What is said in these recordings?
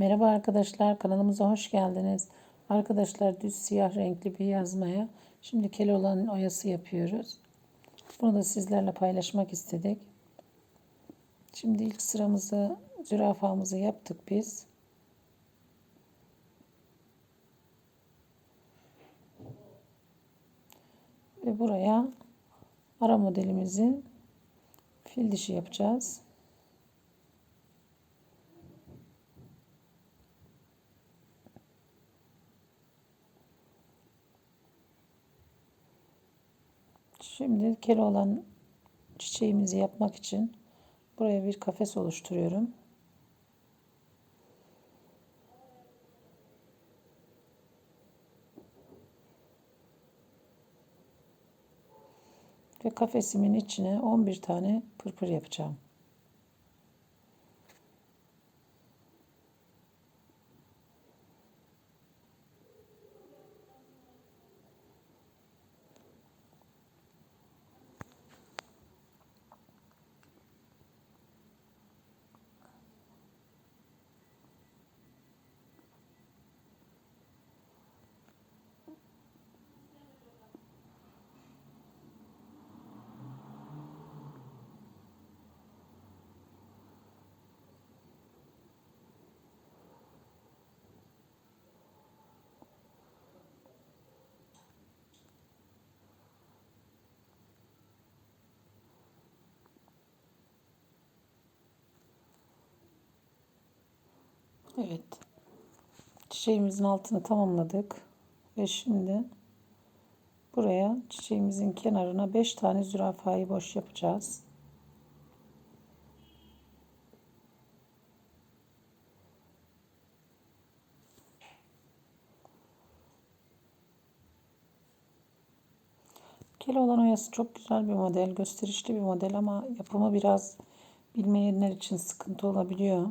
Merhaba arkadaşlar kanalımıza hoş geldiniz. Arkadaşlar düz siyah renkli bir yazmaya şimdi Keloğlan oyası yapıyoruz. Bunu da sizlerle paylaşmak istedik. Şimdi ilk sıramızı zürafamızı yaptık biz. Ve buraya ara modelimizi fil dişi yapacağız. Şimdi Keloğlan çiçeğimizi yapmak için buraya bir kafes oluşturuyorum. Ve kafesimin içine 11 tane pırpır yapacağım. Evet. Çiçeğimizin altını tamamladık. Ve şimdi buraya çiçeğimizin kenarına 5 tane zürafayı boş yapacağız. Keloğlan oyası çok güzel bir model, gösterişli bir model ama yapımı biraz bilmeyenler için sıkıntı olabiliyor.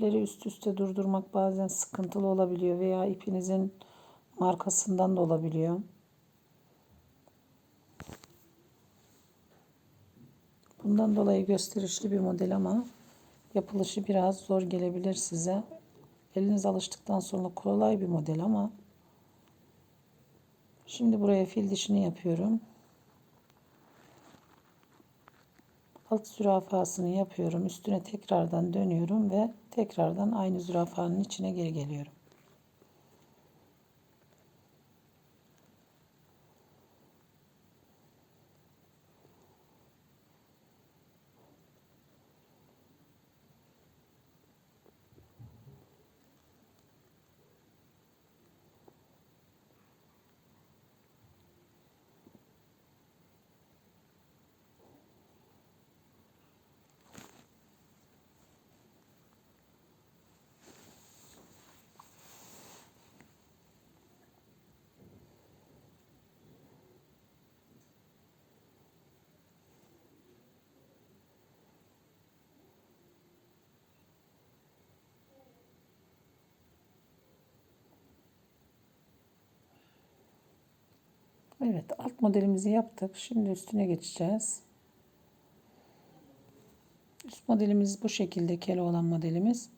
İpleri üst üste durdurmak bazen sıkıntılı olabiliyor veya ipinizin markasından da olabiliyor. Bundan dolayı gösterişli bir model ama yapılışı biraz zor gelebilir size. Eliniz alıştıktan sonra kolay bir model ama şimdi buraya fil dişini yapıyorum. Alt zürafasını yapıyorum. Üstüne tekrardan dönüyorum ve tekrardan aynı zürafanın içine geri geliyorum. Evet alt modelimizi yaptık. Şimdi üstüne geçeceğiz. Üst modelimiz bu şekilde Keloğlan modelimiz.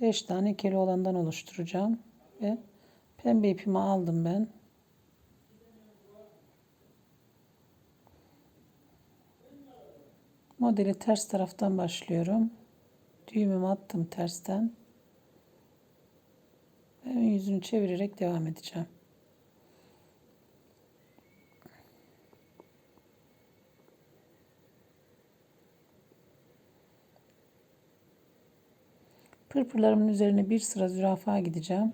5 tane Keloğlan'dan oluşturacağım. Ve pembe ipimi aldım ben. Modeli ters taraftan başlıyorum. Düğümümü attım tersten. Ve yüzünü çevirerek devam edeceğim. Pırpırlarımın üzerine bir sıra zürafa gideceğim.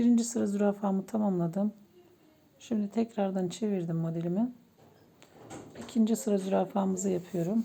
Birinci sıra zürafamı tamamladım. Şimdi tekrardan çevirdim modelimi. İkinci sıra zürafamızı yapıyorum.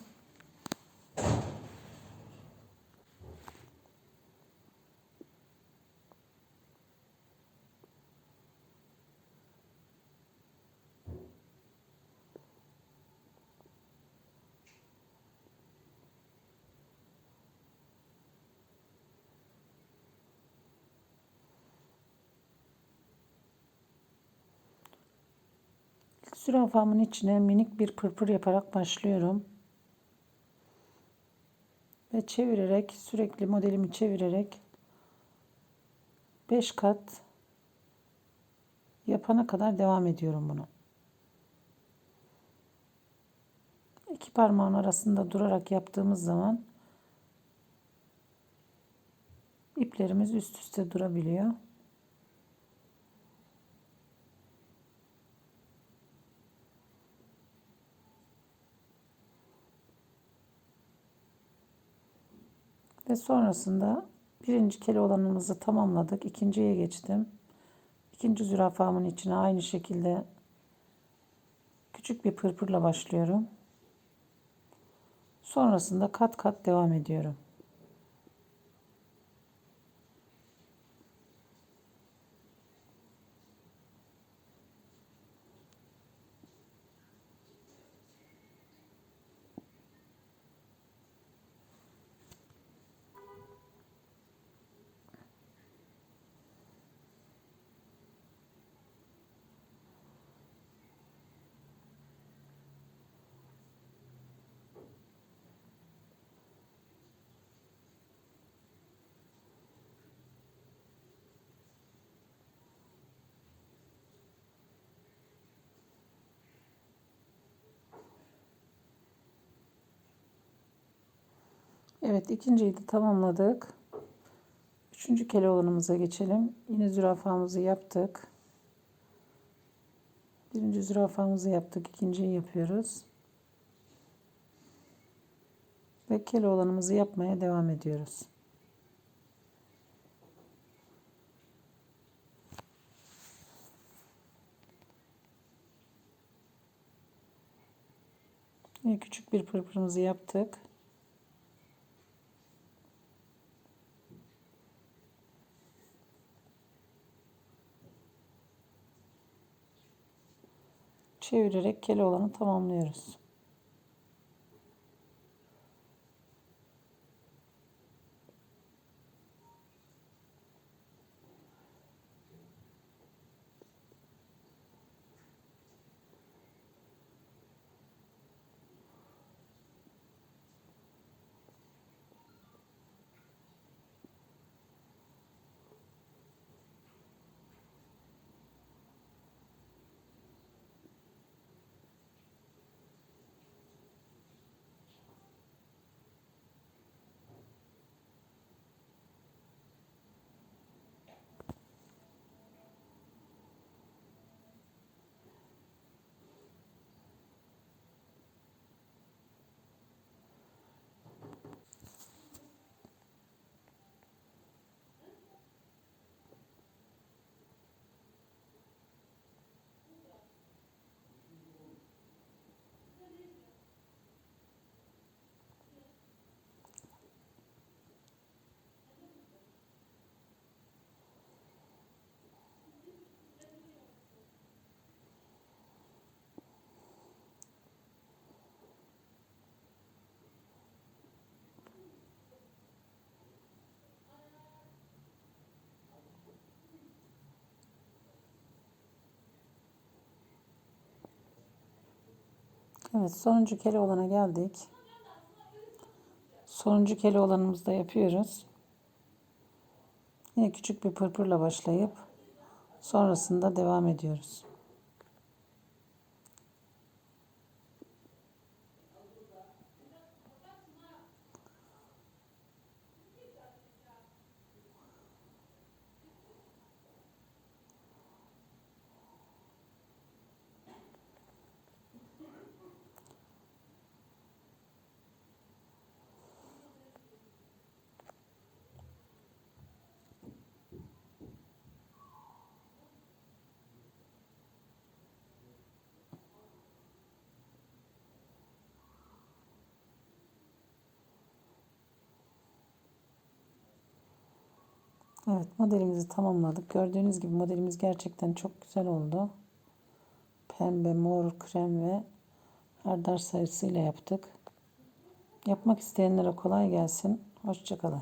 Zürafamın içine minik bir pırpır yaparak başlıyorum. Ve çevirerek sürekli modelimi çevirerek 5 kat yapana kadar devam ediyorum bunu. İki parmağın arasında durarak yaptığımız zaman iplerimiz üst üste durabiliyor. Ve sonrasında birinci kere olanımızı tamamladık. İkinciye geçtim. İkinci zürafamın içine aynı şekilde küçük bir pırpırla başlıyorum. Sonrasında kat kat devam ediyorum. Evet ikinciyi de tamamladık. Üçüncü keloğlanımıza geçelim. Yine zürafamızı yaptık. Birinci zürafamızı yaptık. ikinciyi yapıyoruz. Ve keloğlanımızı yapmaya devam ediyoruz. Küçük bir pırpırımızı yaptık. Çevirerek keloğlanı tamamlıyoruz. Evet sonuncu kere olana geldik. Sonuncu kere olanımızda yapıyoruz. Yine küçük bir pırpırla başlayıp sonrasında devam ediyoruz. Evet modelimizi tamamladık. Gördüğünüz gibi modelimiz gerçekten çok güzel oldu. Pembe, mor, krem ve hardar sayısıyla yaptık. Yapmak isteyenlere kolay gelsin. Hoşçakalın.